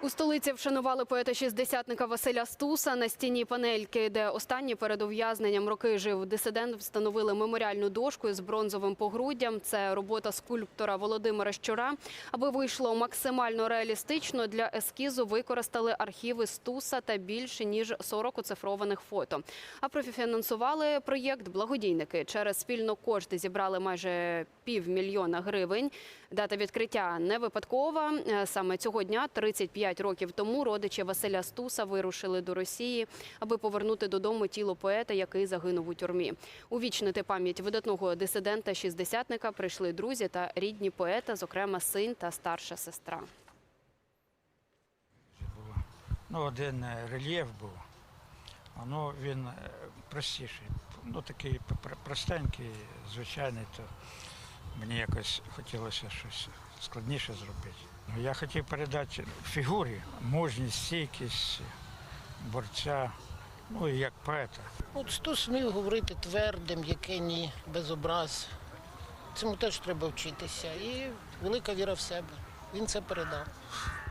У столиці вшанували поета-шістдесятника Василя Стуса. На стіні панельки, де останній перед ув'язненням роки жив дисидент, встановили меморіальну дошку з бронзовим погруддям. Це робота скульптора Володимира Щура. Аби вийшло максимально реалістично, для ескізу використали архіви Стуса та більше ніж 40 оцифрованих фото. А профінансували проєкт благодійники. Через спільно кошти зібрали майже півмільйона гривень. Дата відкриття не випадкова. Е, Саме цього дня, 35 років тому, родичі Василя Стуса вирушили до Росії, аби повернути додому тіло поета, який загинув у тюрмі. Увічнити пам'ять видатного дисидента шістдесятника прийшли друзі та рідні поета, зокрема син та старша сестра. Ну, один е, рельєф був, а ну він е, простіший. Ну, такий пр- простенький, звичайний, то мені якось хотілося щось складніше зробити. Ну, я хотів передати фігурі, мужність, стійкість борця, ну і як поета. От хто смів говорити твердим, яке ні, без образ. Цьому теж треба вчитися. І велика віра в себе. Він це передав.